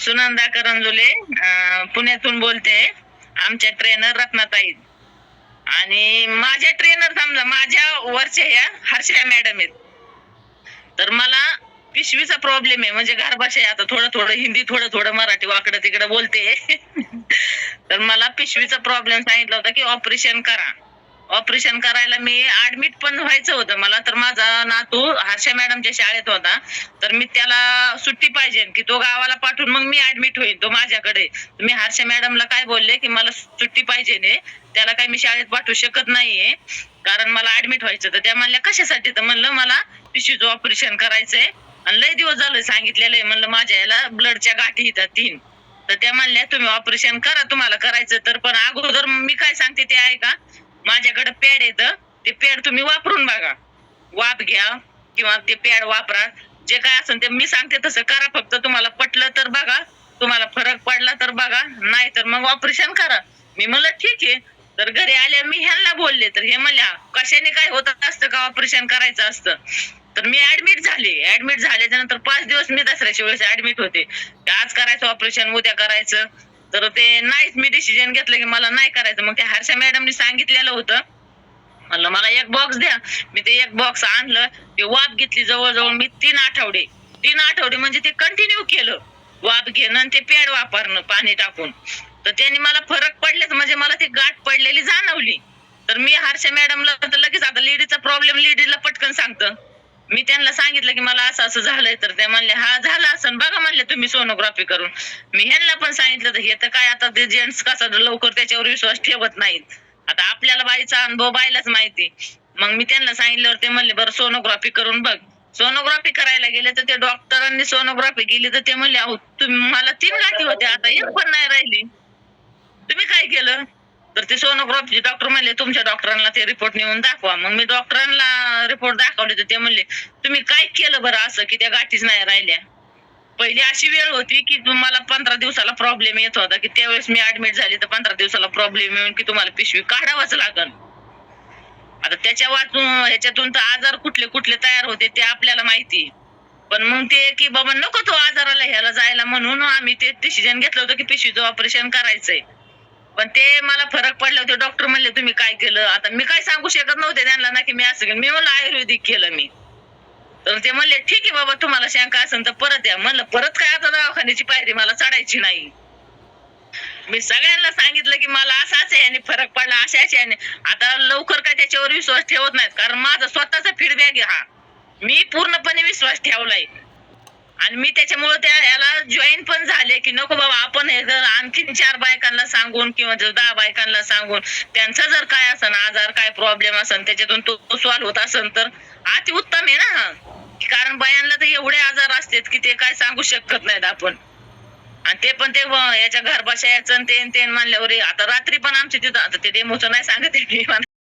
सुनंदा करंजुले पुण्यातून बोलते. आमच्या ट्रेनर रत्नाताई. आणि माझ्या ट्रेनर समजा माझ्या वरच्या ह्या हर्षा मॅडम आहेत. तर मला पिशवीचा प्रॉब्लेम आहे. म्हणजे घरभाषा आहे. आता थोडं थोडं हिंदी थोडं थोडं मराठी वाकडं तिकडं बोलते. तर मला पिशवीचा प्रॉब्लेम सांगितला होता की ऑपरेशन करा. ऑपरेशन करायला मी ऍडमिट पण व्हायचं होतं. मला तर माझा नातू हर्षा मॅडमच्या शाळेत होता. तर मी त्याला सुट्टी पाहिजे की तो गावाला पाठवून मग मी ऍडमिट होईल तो माझ्याकडे. मी हर्षा मॅडमला काय बोलले की मला सुट्टी पाहिजे त्याला काही मी शाळेत पाठवू शकत नाहीये. कारण मला ऍडमिट व्हायचं तर त्या म्हणल्या कशासाठी? तर म्हणलं मला पिशवीचं ऑपरेशन करायचंय. आणि लय दिवस झालं सांगितलेलं आहे. म्हणलं माझ्या याला ब्लडच्या गाठी येतात तीन. तर त्या म्हणल्या तुम्ही ऑपरेशन करा तुम्हाला करायचं तर पण अगोदर मी काय सांगते ते ऐका. माझ्याकडे पॅड येतं ते पॅड तुम्ही वापरून बघा. वाप घ्या किंवा ते पॅड वापरा. जे काय असेल ते मी सांगते तसं करा. फक्त तुम्हाला पटलं तर बघा. तुम्हाला फरक पडला तर बघा. नाही तर मग ऑपरेशन करा. मी म्हणलं ठीक आहे. तर घरी आल्या मी ह्यांना बोलले तर हे म्हणल्या कशाने काय होत असतं का ऑपरेशन करायचं असतं? तर मी ऍडमिट झाले. ऍडमिट झाल्याच्यानंतर पाच दिवस मी दसऱ्याच्या वेळेस ऍडमिट होते. आज करायचं ऑपरेशन उद्या करायचं. तर ते नाहीच मी डिसिजन घेतलं की मला नाही करायचं. मग त्या हर्षा मॅडमनी सांगितलेलं होतं. म्हणलं मला एक बॉक्स द्या. मी ते एक बॉक्स आणलं. ते वाफ घेतली जवळजवळ मी तीन आठवडे. तीन आठवडे म्हणजे ते कंटिन्यू केलं. वाफ घेणं आणि ते पॅड वापरणं पाणी टाकून. तर त्यांनी मला फरक पडलेच. म्हणजे मला ते गाठ पडलेली जाणवली. तर मी हर्षा मॅडमला तर लगेच आता लेडीचा प्रॉब्लेम लेडीला पटकन सांगतं. मी त्यांना सांगितलं की मला असं असं झालंय तर ते म्हणले हा झालं असं. बघा म्हणले तुम्ही सोनोग्राफी करून. मी ह्यांना पण सांगितलं तर हे तर काय आता ते जेंट्स कसा लवकर त्याच्यावर विश्वास ठेवत नाहीत. आता आपल्याला बाईचा अनुभव बाईलाच माहिती मग मी त्यांना सांगितल्यावर ते म्हणले बरं सोनोग्राफी करून बघ. सोनोग्राफी करायला गेले तर ते डॉक्टरांनी सोनोग्राफी केली तर ते म्हणले अहो तुम्ही मला तीन गाठी होते आता एक पण नाही राहिली. तुम्ही काय केलं? तर ते सोनोग्राफी डॉक्टर म्हणले तुमच्या डॉक्टरांना ते रिपोर्ट नेऊन दाखवा. मग मी डॉक्टरांना रिपोर्ट दाखवले तर ते म्हणले तुम्ही काय केलं बरं असं की त्या गाठीच नाही राहिल्या? पहिली अशी वेळ होती की तुम्हाला पंधरा दिवसाला प्रॉब्लेम येत होता की त्यावेळेस मी ऍडमिट झाली तर पंधरा दिवसाला प्रॉब्लेम येऊन की तुम्हाला पिशवी काढावाच लागल आता त्याच्या वाचून ह्याच्यातून तर आजार कुठले कुठले तयार होते ते आपल्याला माहिती. पण मग ते की बाबा नको तो आजाराला ह्याला जायला म्हणून आम्ही ते डिसिजन घेतलं होतं की पिशवीचं ऑपरेशन करायचंय. पण ते मला फरक पडला होते डॉक्टर म्हणले तुम्ही काय केलं? आता मी काय सांगू शकत नव्हते त्यांना ना की मी असं केलं. मी म्हणलं आयुर्वेदिक केलं मी. तर ते म्हणले ठीक आहे बाबा तुम्हाला शंका असेल तर परत या. म्हणलं परत काय आता दवाखान्याची पायरी मला चढायची नाही. मी सगळ्यांना सांगितलं की मला असाच आहे आणि फरक पडला अशाच आहे आणि आता लवकर काय त्याच्यावर विश्वास ठेवत नाहीत कारण माझा स्वतःचा फीडबॅक आहे हा. मी पूर्णपणे विश्वास ठेवलाय. आणि मी त्याच्यामुळे त्या याला जॉईन पण झाले की नको बाबा आपण हे जर आणखीन चार बायकांना सांगून किंवा जर दहा बायकांना सांगून त्यांचा जर काय असन आजार काय प्रॉब्लेम असन त्याच्यातून तो सॉल्व्ह होत असन तर अति उत्तम आहे ना. हा कारण बायांना तर एवढे आजार असतात की ते काय सांगू शकत नाहीत आपण. आणि ते पण ते याच्या घरभाषा याचं आणि ते म्हणल्यावर आता रात्री पण आमच्या तिथं आता ते डेमोचं नाही सांगत आहे मी